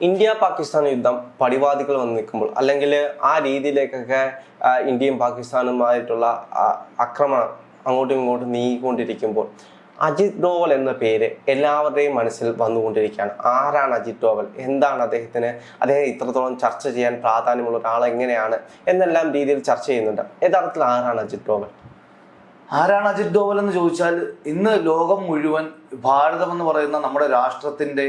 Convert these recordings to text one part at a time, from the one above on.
India Pakistan യുദ്ധം പടിവാദികൾ വന്ന് നിൽക്കുമ്പോൾ അല്ലെങ്കിൽ ആ രീതിയിലേക്കൊക്കെ ഇന്ത്യയും പാകിസ്ഥാനുമായിട്ടുള്ള ആക്രമണം അങ്ങോട്ടും ഇങ്ങോട്ടും നീങ്ങിക്കൊണ്ടിരിക്കുമ്പോൾ അജിത് ഡോവൽ എന്ന പേര് എല്ലാവരുടെയും മനസ്സിൽ വന്നുകൊണ്ടിരിക്കുകയാണ്. ആരാണ് അജിത് ഡോവൽ? എന്താണ് അദ്ദേഹത്തിന്? അദ്ദേഹം ഇത്രത്തോളം ചർച്ച ചെയ്യാൻ പ്രാധാന്യമുള്ള ഒരാൾ എങ്ങനെയാണ് എന്നെല്ലാം രീതിയിൽ ചർച്ച ചെയ്യുന്നുണ്ട്. യഥാർത്ഥത്തിൽ ആരാണ് അജിത് ഡോവൽ? ആരാണ് അജിത് ഡോവൽ എന്ന് ചോദിച്ചാൽ ഇന്ന് ലോകം മുഴുവൻ ഭാരതം എന്ന് പറയുന്ന നമ്മുടെ രാഷ്ട്രത്തിന്റെ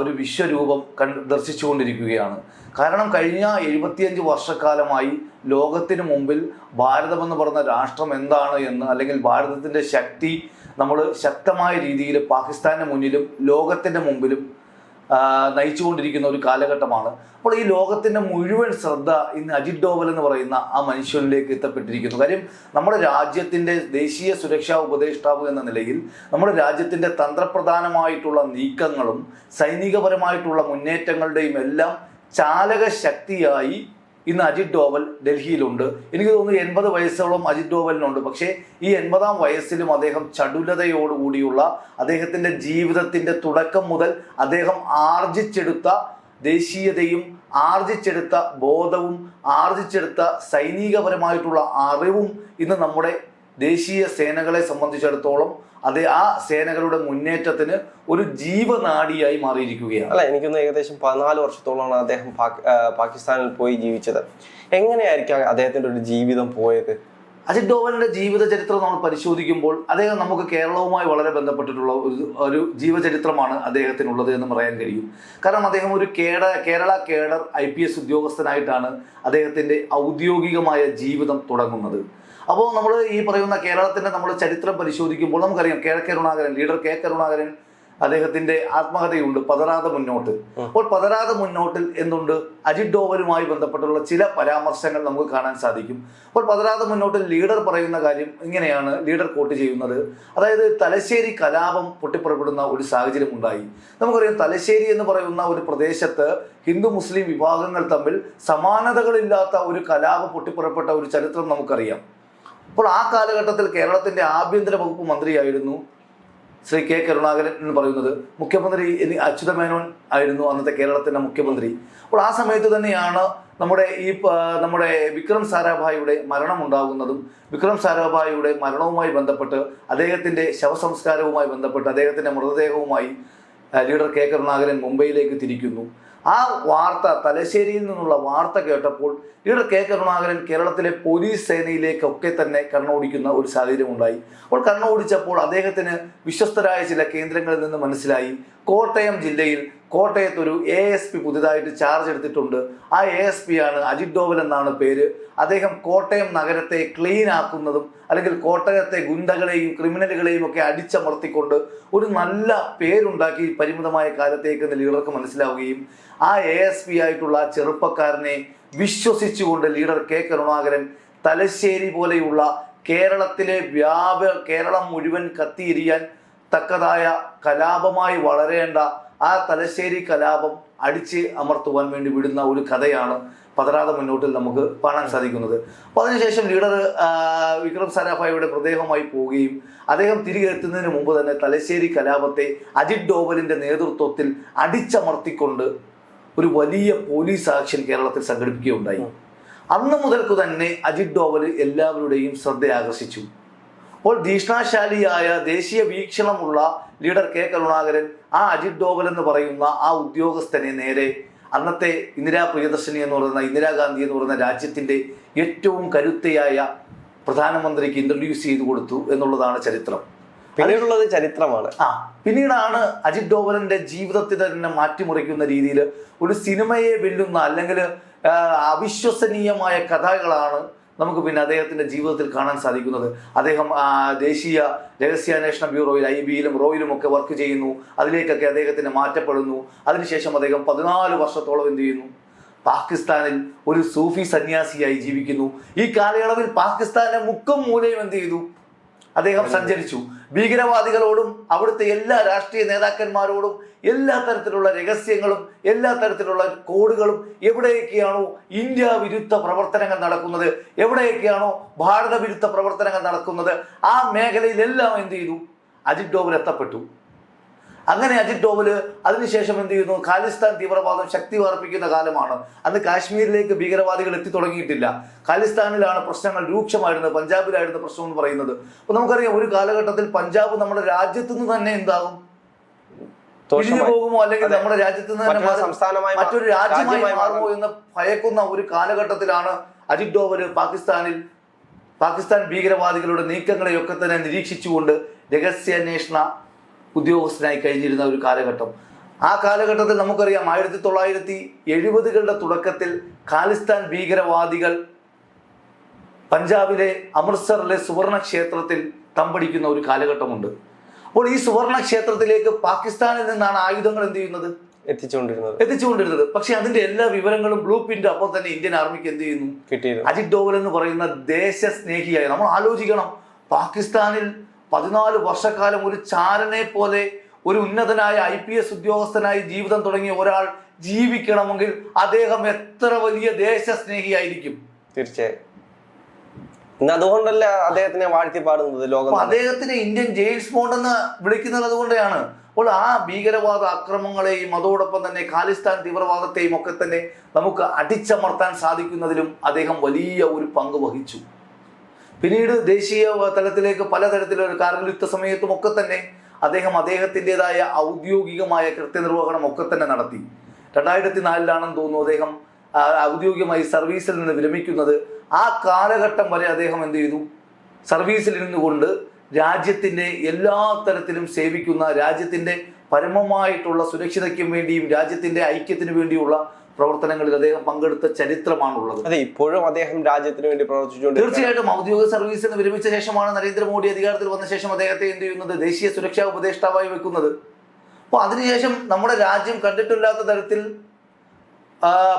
ഒരു വിശ്വരൂപം കണ്ട് ദർശിച്ചുകൊണ്ടിരിക്കുകയാണ്. കാരണം കഴിഞ്ഞ എഴുപത്തിയഞ്ച് വർഷക്കാലമായി ലോകത്തിന് മുമ്പിൽ ഭാരതമെന്ന് പറഞ്ഞ രാഷ്ട്രം എന്താണ് എന്ന് അല്ലെങ്കിൽ ഭാരതത്തിന്റെ ശക്തി നമ്മൾ ശക്തമായ രീതിയിൽ പാകിസ്ഥാന്റെ മുന്നിലും ലോകത്തിന്റെ മുമ്പിലും നയിച്ചുകൊണ്ടിരിക്കുന്ന ഒരു കാലഘട്ടമാണ്. അപ്പോൾ ഈ ലോകത്തിന്റെ മുഴുവൻ ശ്രദ്ധ ഇന്ന് അജിത് ഡോവൽ എന്ന് പറയുന്ന ആ മനുഷ്യനിലേക്ക് എത്തപ്പെട്ടിരിക്കുന്നു. കാര്യം നമ്മുടെ രാജ്യത്തിന്റെ ദേശീയ സുരക്ഷാ ഉപദേഷ്ടാവ് എന്ന നിലയിൽ നമ്മുടെ രാജ്യത്തിന്റെ തന്ത്രപ്രധാനമായിട്ടുള്ള നീക്കങ്ങളും സൈനികപരമായിട്ടുള്ള മുന്നേറ്റങ്ങളുടെയും എല്ലാം ചാലക ശക്തിയായി ഇന്ന് അജിത് ഡോവൽ ഡൽഹിയിലുണ്ട്. എനിക്ക് തോന്നുന്നു എൺപത് വയസ്സോളം അജിത് ഡോവലിനുണ്ട്. പക്ഷേ ഈ എൺപതാം വയസ്സിലും അദ്ദേഹം ചടുലതയോടുകൂടിയുള്ള അദ്ദേഹത്തിന്റെ ജീവിതത്തിന്റെ തുടക്കം മുതൽ അദ്ദേഹം ആർജിച്ചെടുത്ത ദേശീയതയും ആർജിച്ചെടുത്ത ബോധവും ആർജിച്ചെടുത്ത സൈനികപരമായിട്ടുള്ള അറിവും ഇന്ന് നമ്മുടെ ദേശീയ സേനകളെ സംബന്ധിച്ചിടത്തോളം അത് ആ സേനകളുടെ മുന്നേറ്റത്തിന് ഒരു ജീവനാടിയായി മാറിയിരിക്കുകയാണ്. അല്ല എനിക്കൊന്ന് ഏകദേശം പതിനാല് വർഷത്തോളമാണ് അദ്ദേഹം പാകിസ്ഥാനിൽ പോയി ജീവിച്ചത്. എങ്ങനെയായിരിക്കും അദ്ദേഹത്തിന്റെ ഒരു ജീവിതം പോയത്? അജിത് ഡോവലിന്റെ ജീവിത ചരിത്രം നമ്മൾ പരിശോധിക്കുമ്പോൾ അദ്ദേഹം നമുക്ക് കേരളവുമായി വളരെ ബന്ധപ്പെട്ടിട്ടുള്ള ഒരു ഒരു ജീവചരിത്രമാണ് അദ്ദേഹത്തിനുള്ളത് എന്ന് പറയാൻ കഴിയും. കാരണം അദ്ദേഹം ഒരു cadre Kerala cadre I P S ഉദ്യോഗസ്ഥനായിട്ടാണ് അദ്ദേഹത്തിന്റെ ഔദ്യോഗികമായ ജീവിതം തുടങ്ങുന്നത്. അപ്പോൾ നമ്മൾ ഈ പറയുന്ന കേരളത്തിന്റെ നമ്മൾ ചരിത്രം പരിശോധിക്കുമ്പോൾ നമുക്കറിയാം K Karunakaran leader K Karunakaran അദ്ദേഹത്തിന്റെ ആത്മകഥയുണ്ട് പതരാത മുന്നോട്ട്. അപ്പോൾ പതരാത മുന്നോട്ടിൽ എന്തുണ്ട്? അജിത് ഡോവലുമായി ബന്ധപ്പെട്ടുള്ള ചില പരാമർശങ്ങൾ നമുക്ക് കാണാൻ സാധിക്കും. അപ്പോൾ പതരാത മുന്നോട്ടിൽ ലീഡർ പറയുന്ന കാര്യം ഇങ്ങനെയാണ് ലീഡർ കോട്ട് ചെയ്യുന്നത്. അതായത് തലശ്ശേരി കലാപം പൊട്ടിപ്പുറപ്പെടുന്ന ഒരു സാഹചര്യം ഉണ്ടായി. നമുക്കറിയാം തലശ്ശേരി എന്ന് പറയുന്ന ഒരു പ്രദേശത്ത് ഹിന്ദു മുസ്ലിം വിഭാഗങ്ങൾ തമ്മിൽ സമാനതകളില്ലാത്ത ഒരു കലാപം പൊട്ടിപ്പുറപ്പെട്ട ഒരു ചരിത്രം നമുക്കറിയാം. അപ്പോൾ ആ കാലഘട്ടത്തിൽ കേരളത്തിന്റെ ആഭ്യന്തര വകുപ്പ് മന്ത്രിയായിരുന്നു ശ്രീ കെ കരുണാകരൻ എന്ന് പറയുന്നത്. മുഖ്യമന്ത്രി അച്യുത മേനോൻ ആയിരുന്നു അന്നത്തെ കേരളത്തിന്റെ മുഖ്യമന്ത്രി. അപ്പോൾ ആ സമയത്ത് തന്നെയാണ് നമ്മുടെ ഈ നമ്മുടെ വിക്രം സാരാഭായിയുടെ മരണം ഉണ്ടാകുന്നതും വിക്രം സാരാഭായിയുടെ മരണവുമായി ബന്ധപ്പെട്ട് അദ്ദേഹത്തിന്റെ ശവസംസ്കാരവുമായി ബന്ധപ്പെട്ട് അദ്ദേഹത്തിന്റെ മൃതദേഹവുമായി ലീഡർ കെ. കരുണാകരൻ മുംബൈയിലേക്ക് തിരിക്കുന്നു. ആ വാർത്ത തലശ്ശേരിയിൽ നിന്നുള്ള വാർത്ത കേട്ടപ്പോൾ ലീഡർ കെ. കരുണാകരൻ കേരളത്തിലെ പോലീസ് സേനയിലേക്കൊക്കെ തന്നെ കണ്ണോടിക്കുന്ന ഒരു സാഹചര്യം ഉണ്ടായി അപ്പോൾ കണ്ണോടിച്ചപ്പോൾ അദ്ദേഹത്തിന് വിശ്വസ്തരായ ചില കേന്ദ്രങ്ങളിൽ നിന്ന് മനസ്സിലായി. കോട്ടയം ജില്ലയിൽ കോട്ടയത്ത് ഒരു എ എസ് പി പുതിയതായിട്ട് ചാർജ് എടുത്തിട്ടുണ്ട്. ആ എ എസ് പി ആണ് അജിത് ഡോവൽ എന്നാണ് പേര്. അദ്ദേഹം കോട്ടയം നഗരത്തെ ക്ലീൻ ആക്കുന്നതും അല്ലെങ്കിൽ കോട്ടയത്തെ ഗുണ്ടകളെയും ക്രിമിനലുകളെയും ഒക്കെ അടിച്ചമർത്തിക്കൊണ്ട് ഒരു നല്ല പേരുണ്ടാക്കി പരിമിതമായ കാലത്തേക്ക് ലീഡർക്ക് മനസ്സിലാവുകയും ആ എ എസ് പി ആയിട്ടുള്ള ചെറുപ്പക്കാരനെ വിശ്വസിച്ചുകൊണ്ട് ലീഡർ കെ കരുണാകരൻ തലശ്ശേരി പോലെയുള്ള കേരളത്തിലെ വ്യാപ കേരളം മുഴുവൻ കത്തിയിരിയാൻ തക്കതായ കലാപമായി വളരേണ്ട ആ തലശ്ശേരി കലാപം അടിച്ച് അമർത്തുവാൻ വേണ്ടി വിടുന്ന ഒരു കഥയാണ് പതരാതെ മുന്നോട്ടിൽ നമുക്ക് കാണാൻ സാധിക്കുന്നത്. അപ്പോൾ അതിനുശേഷം ലീഡർ വിക്രം സാരാഭായിയുടെ പ്രദേഹമായി പോവുകയും അദ്ദേഹം തിരികെ എത്തുന്നതിന് മുമ്പ് തന്നെ തലശ്ശേരി കലാപത്തെ അജിത് ഡോവലിന്റെ നേതൃത്വത്തിൽ അടിച്ചമർത്തിക്കൊണ്ട് ഒരു വലിയ പോലീസ് ആക്ഷൻ കേരളത്തിൽ സംഘടിപ്പിക്കുകയുണ്ടായി. അന്ന് മുതൽക്ക് തന്നെ അജിത് ഡോവൽ എല്ലാവരുടെയും ശ്രദ്ധ ആകർഷിച്ചു അപ്പോൾ ധീഷ്ണാശാലിയായ ദേശീയ വീക്ഷണമുള്ള ലീഡർ കെ കരുണാകരൻ ആ അജിത് ഡോവൽ എന്ന് പറയുന്ന ആ ഉദ്യോഗസ്ഥനെ നേരെ അന്നത്തെ ഇന്ദിരാ പ്രിയദർശിനി എന്ന് പറയുന്ന ഇന്ദിരാഗാന്ധി എന്ന് പറയുന്ന രാജ്യത്തിന്റെ ഏറ്റവും കരുത്തയായ പ്രധാനമന്ത്രിക്ക് ഇൻട്രൊഡ്യൂസ് ചെയ്തു കൊടുത്തു എന്നുള്ളതാണ് ചരിത്രം. പിന്നീടുള്ളത് ചരിത്രമാണ്. ആ പിന്നീടാണ് അജിത് ഡോവലിന്റെ ജീവിതത്തിൽ തന്നെ മാറ്റിമറിക്കുന്ന രീതിയിൽ ഒരു സിനിമയെ വെല്ലുന്ന അല്ലെങ്കിൽ അവിശ്വസനീയമായ കഥകളാണ് നമുക്ക് പിന്നെ അദ്ദേഹത്തിന്റെ ജീവിതത്തിൽ കാണാൻ സാധിക്കുന്നത്. അദ്ദേഹം ദേശീയ രഹസ്യാന്വേഷണ ബ്യൂറോയിൽ ഐ ബിയിലും റോയിലും ഒക്കെ വർക്ക് ചെയ്യുന്നു. അതിലേക്കൊക്കെ അദ്ദേഹത്തിന് മാറ്റപ്പെടുന്നു. അതിനുശേഷം അദ്ദേഹം പതിനാല് വർഷത്തോളം എന്ത് ചെയ്യുന്നു? പാകിസ്ഥാനിൽ ഒരു സൂഫി സന്യാസിയായി ജീവിക്കുന്നു. ഈ കാലയളവിൽ പാകിസ്ഥാന്റെ മുക്കും മൂലയും എന്ത് ചെയ്തു? അദ്ദേഹം സഞ്ചരിച്ചു. ഭീകരവാദികളോടും അവിടുത്തെ എല്ലാ രാഷ്ട്രീയ നേതാക്കന്മാരോടും എല്ലാ തരത്തിലുള്ള രഹസ്യങ്ങളും എല്ലാ തരത്തിലുള്ള കോഡുകളും എവിടെയൊക്കെയാണോ ഇന്ത്യ വിരുദ്ധ പ്രവർത്തനങ്ങൾ നടക്കുന്നത് എവിടെയൊക്കെയാണോ ഭാരത വിരുദ്ധ പ്രവർത്തനങ്ങൾ നടക്കുന്നത് ആ മേഖലയിലെല്ലാം എന്ത് ചെയ്തു? അജിത് ഡോവൽ എത്തപ്പെട്ടു. അങ്ങനെ അജിത് ഡോവൽ അതിനുശേഷം എന്ത് ചെയ്യുന്നു? ഖാലിസ്ഥാൻ തീവ്രവാദം ശക്തി വർപ്പിക്കുന്ന കാലമാണ്. അന്ന് കാശ്മീരിലേക്ക് ഭീകരവാദികൾ എത്തി തുടങ്ങിയിട്ടില്ല. ഖാലിസ്ഥാനിലാണ് പ്രശ്നങ്ങൾ രൂക്ഷമായിരുന്നത് പഞ്ചാബിലായിരുന്നു പ്രശ്നം എന്ന് പറയുന്നത്. അപ്പൊ നമുക്കറിയാം ഒരു കാലഘട്ടത്തിൽ പഞ്ചാബ് നമ്മുടെ രാജ്യത്തു നിന്ന് തന്നെ എന്താകും? പിരിഞ്ഞു പോകുമോ? അല്ലെങ്കിൽ നമ്മുടെ രാജ്യത്ത് നിന്ന് തന്നെ മറ്റൊരു സംസ്ഥാനമായി മറ്റൊരു രാജ്യമായി മാറുമോ മാറും. എന്ന് ഭയക്കുന്ന ഒരു കാലഘട്ടത്തിലാണ് അജിത് ഡോവൽ പാകിസ്ഥാനിൽ പാകിസ്ഥാൻ ഭീകരവാദികളുടെ നീക്കങ്ങളെയൊക്കെ തന്നെ നിരീക്ഷിച്ചുകൊണ്ട് രഹസ്യാന്വേഷണ ഉദ്യോഗസ്ഥനായി കഴിഞ്ഞിരുന്ന ഒരു കാലഘട്ടം. ആ കാലഘട്ടത്തിൽ നമുക്കറിയാം ആയിരത്തി തൊള്ളായിരത്തി എഴുപതുകളുടെ തുടക്കത്തിൽ ഖാലിസ്ഥാൻ ഭീകരവാദികൾ പഞ്ചാബിലെ അമൃത്സറിലെ സുവർണ ക്ഷേത്രത്തിൽ തമ്പടിക്കുന്ന ഒരു കാലഘട്ടമുണ്ട്. അപ്പോൾ ഈ സുവർണ ക്ഷേത്രത്തിലേക്ക് പാകിസ്ഥാനിൽ നിന്നാണ് ആയുധങ്ങൾ എന്ത് ചെയ്യുന്നത്? എത്തിച്ചുകൊണ്ടിരുന്നത്. എത്തിച്ചുകൊണ്ടിരുന്നത്. പക്ഷെ അതിന്റെ എല്ലാ വിവരങ്ങളും ബ്ലൂ പ്രിന്റ് അപ്പോൾ തന്നെ ഇന്ത്യൻ ആർമിക്ക് എന്ത് ചെയ്യുന്നു? കിട്ടിയിരുന്നു. അജിത് ഡോവൽ എന്ന് പറയുന്ന ദേശസ്നേഹിയായ. നമ്മൾ ആലോചിക്കണം. പാകിസ്ഥാനിൽ പതിനാല് വർഷക്കാലം ഒരു ചാരനെ പോലെ ഒരു ഉന്നതനായ ഐ പി എസ് ഉദ്യോഗസ്ഥനായി ജീവിതം തുടങ്ങിയ ഒരാൾ ജീവിക്കണമെങ്കിൽ അദ്ദേഹം എത്ര വലിയ ദേശസ്നേഹിയായിരിക്കും? തീർച്ചയായും. ഇന്ന് അതുകൊണ്ടല്ല അദ്ദേഹത്തിനെ വാഴ്ത്തി പാടുന്നത് ലോകം അദ്ദേഹത്തിന് അദ്ദേഹത്തിനെ ഇന്ത്യൻ ജെയിംസ് ബോണ്ട് എന്ന് വിളിക്കുന്നത് അതുകൊണ്ടാണ് അപ്പോൾ ആ ഭീകരവാദ അക്രമങ്ങളെയും അതോടൊപ്പം തന്നെ ഖാലിസ്ഥാൻ തീവ്രവാദത്തെയും ഒക്കെ തന്നെ നമുക്ക് അടിച്ചമർത്താൻ സാധിക്കുന്നതിലും അദ്ദേഹം വലിയ ഒരു പങ്ക് വഹിച്ചു. പിന്നീട് ദേശീയ തലത്തിലേക്ക് പലതരത്തിലൊരു കാർഗിൽ സമയത്തും ഒക്കെ തന്നെ അദ്ദേഹം അദ്ദേഹത്തിന്റെതായ ഔദ്യോഗികമായ കൃത്യനിർവഹണം ഒക്കെ തന്നെ നടത്തി. രണ്ടായിരത്തി നാലിലാണെന്ന് തോന്നുന്നു അദ്ദേഹം ഔദ്യോഗികമായി സർവീസിൽ നിന്ന് വിരമിക്കുന്നത്. ആ കാലഘട്ടം വരെ അദ്ദേഹം എന്ത് ചെയ്തു? സർവീസിൽ നിന്നുകൊണ്ട് രാജ്യത്തിന്റെ എല്ലാ തരത്തിലും സേവിക്കുന്ന രാജ്യത്തിന്റെ പരമമായിട്ടുള്ള സുരക്ഷിതയ്ക്കും വേണ്ടിയും രാജ്യത്തിന്റെ ഐക്യത്തിനു വേണ്ടിയുള്ള പ്രവർത്തനങ്ങളിൽ അദ്ദേഹം പങ്കെടുത്ത ചരിത്രമാണുള്ളത്. അതെ ഇപ്പോഴും അദ്ദേഹം രാജ്യത്തിന് വേണ്ടി പ്രവർത്തിച്ചുകൊണ്ട് തീർച്ചയായിട്ടും ഔദ്യോഗിക സർവീസിൽ നിന്ന് വിരമിച്ച ശേഷമാണ് നരേന്ദ്രമോദി അധികാരത്തിൽ വന്ന ശേഷം അദ്ദേഹത്തെ എന്ത് ചെയ്യുന്നത്? ദേശീയ സുരക്ഷാ ഉപദേഷ്ടാവായി വെക്കുന്നത്. അപ്പോൾ അതിനുശേഷം നമ്മുടെ രാജ്യം കണ്ടിട്ടില്ലാത്ത തരത്തിൽ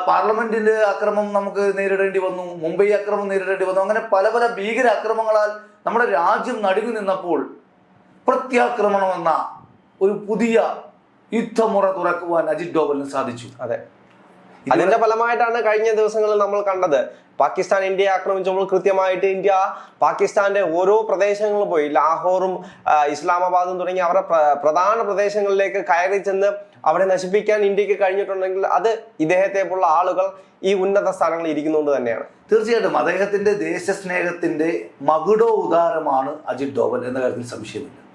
പാർലമെന്റിന്റെ അക്രമം നമുക്ക് നേരിടേണ്ടി വന്നു മുംബൈ അക്രമം നേരിടേണ്ടി വന്നു അങ്ങനെ പല പല ഭീകര അക്രമങ്ങളാൽ നമ്മുടെ രാജ്യം നടുങ്ങി നിന്നപ്പോൾ പ്രത്യാക്രമണം എന്ന ഒരു പുതിയ യുദ്ധമുറ തുറക്കുവാൻ അജിത് ഡോവലിന് സാധിച്ചു. അതെ. അതിന്റെ ഫലമായിട്ടാണ് കഴിഞ്ഞ ദിവസങ്ങളിൽ നമ്മൾ കണ്ടത്. പാകിസ്ഥാൻ ഇന്ത്യ ആക്രമിച്ചപ്പോൾ കൃത്യമായിട്ട് ഇന്ത്യ പാകിസ്ഥാന്റെ ഓരോ പ്രദേശങ്ങളും പോയി ലാഹോറും ഇസ്ലാമാബാദും തുടങ്ങി അവരുടെ പ്രധാന പ്രദേശങ്ങളിലേക്ക് കയറി ചെന്ന് അവിടെ നശിപ്പിക്കാൻ ഇന്ത്യയ്ക്ക് കഴിഞ്ഞിട്ടുണ്ടെങ്കിൽ അത് ഇദ്ദേഹത്തെ പോലുള്ള ആളുകൾ ഈ ഉന്നത സ്ഥാനങ്ങളിൽ ഇരിക്കുന്നതുകൊണ്ട് തന്നെയാണ്. തീർച്ചയായിട്ടും അദ്ദേഹത്തിന്റെ ദേശസ്നേഹത്തിന്റെ മകുടോ ഉദാരമാണ് അജിത് ഡോവൽ എന്ന കാര്യത്തിൽ സംശയമില്ല.